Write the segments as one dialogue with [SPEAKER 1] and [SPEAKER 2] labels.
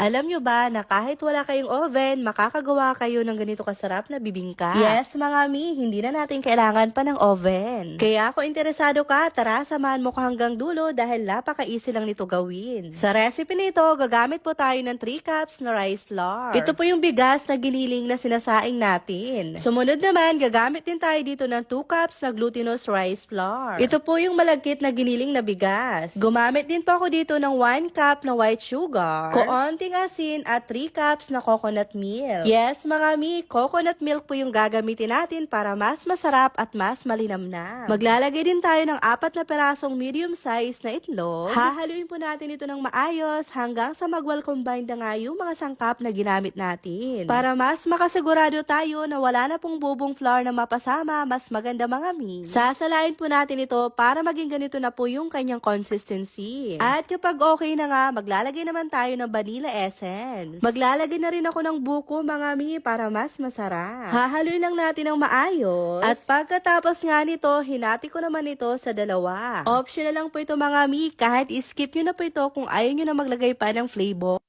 [SPEAKER 1] Alam nyo ba na kahit wala kayong oven, makakagawa kayo ng ganito kasarap na bibingka? Yes, mga mi, hindi na natin kailangan pa ng oven. Kaya kung interesado ka, tara samahan mo ko hanggang dulo dahil napaka-easy lang nito gawin. Sa recipe nito, gagamit po tayo ng 3 cups na rice flour. Ito po yung bigas na giniling na sinasaing natin. Sumunod naman, gagamit din tayo dito ng 2 cups na glutinous rice flour. Ito po yung malagkit na giniling na bigas. Gumamit din po ako dito ng 1 cup na white sugar, koonting asin at 3 cups na coconut milk. Yes, mga mi, coconut milk po yung gagamitin natin para mas masarap at mas malinamnam. Maglalagay din tayo ng apat na perasong medium size na itlog. Hahaluin po natin ito ng maayos hanggang sa magwal combine na nga yung mga sangkap na ginamit natin. Para mas makasigurado tayo na wala na pong bubong flour na mapasama, mas maganda mga mi. Sasalain po natin ito para maging ganito na po yung kanyang consistency. At kapag okay na nga, maglalagay naman tayo ng vanilla essence. Maglalagay na rin ako ng buko mga mi para mas masarap. Hahaluin lang natin ng maayos. At pagkatapos nga nito, hinati ko naman ito sa dalawa. Optional lang po ito mga mi, kahit skip nyo na po ito kung ayaw nyo na maglagay pa ng flavor.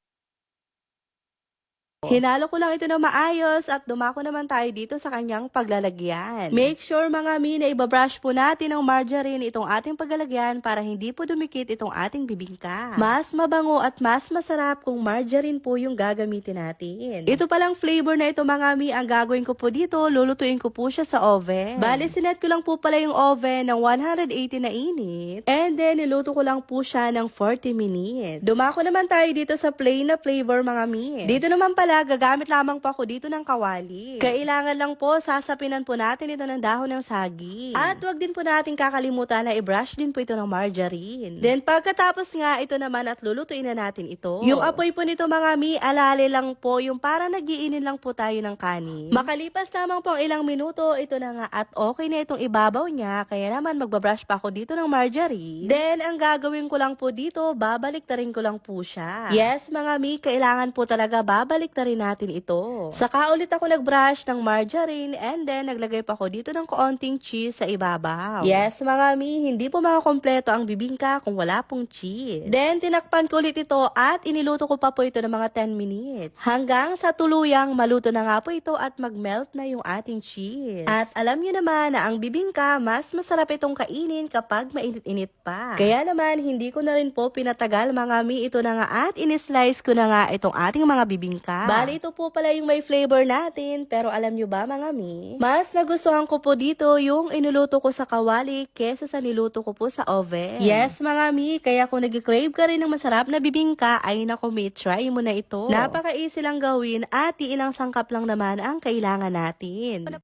[SPEAKER 1] Hinalo ko lang ito na maayos at dumako naman tayo dito sa kanyang paglalagyan. Make sure mga mi na ibabrush po natin ng margarine itong ating paglalagyan para hindi po dumikit itong ating bibingka. Mas mabango at mas masarap kung margarine po yung gagamitin natin. Ito palang flavor na ito mga mi, ang gagawin ko po dito, lulutuin ko po siya sa oven. Bale, sinet ko lang po pala yung oven ng 180 na init. And then, niluto ko lang po siya ng 40 minutes. Dumako naman tayo dito sa plain na flavor mga mi. Dito naman pala, gagamit lamang po ako dito ng kawali. Kailangan lang po, sasapinan po natin ito ng dahon ng sagi. At wag din po natin kakalimutan na i-brush din po ito ng margarine. Then pagkatapos nga, ito naman at lulutuin na natin ito. Yung apoy po nito mga mi, alali lang po, yung para nagiinin lang po tayo ng kanin. Makalipas lamang po ang ilang minuto, ito na nga at okay na itong ibabaw niya, kaya naman magbabrush pa ako dito ng margarine. Then, ang gagawin ko lang po dito, babalik ta rin ko lang po siya. Yes, mga mi, kailangan po talaga babalik ta rin natin ito. Saka ulit ako nag-brush ng margarine and then naglagay pa ako dito ng kaunting cheese sa ibabaw. Yes, mga mi, hindi po makakompleto ang bibingka kung wala pong cheese. Then, tinakpan ko ulit ito at iniluto ko pa po ito ng mga 10 minutes. Hanggang sa tuluyang maluto na nga po ito at mag-melt na yung ating cheese. At alam nyo naman na ang bibingka, mas masarap itong kainin kapag mainit-init pa. Kaya naman, hindi ko na rin po pinatagal mga mi ito na nga at in-slice ko na nga itong ating mga bibingka. Bali, ito po pala yung may flavor natin. Pero alam nyo ba mga mi? Mas nagustuhan ko po dito yung inuluto ko sa kawali kesa sa niluto ko po sa oven. Yes mga mi, kaya kung nag-crave ka rin ng masarap na bibingka, ay nako mi, try mo na ito. Napaka-easy lang gawin at iilang sangkap lang naman ang kailangan natin.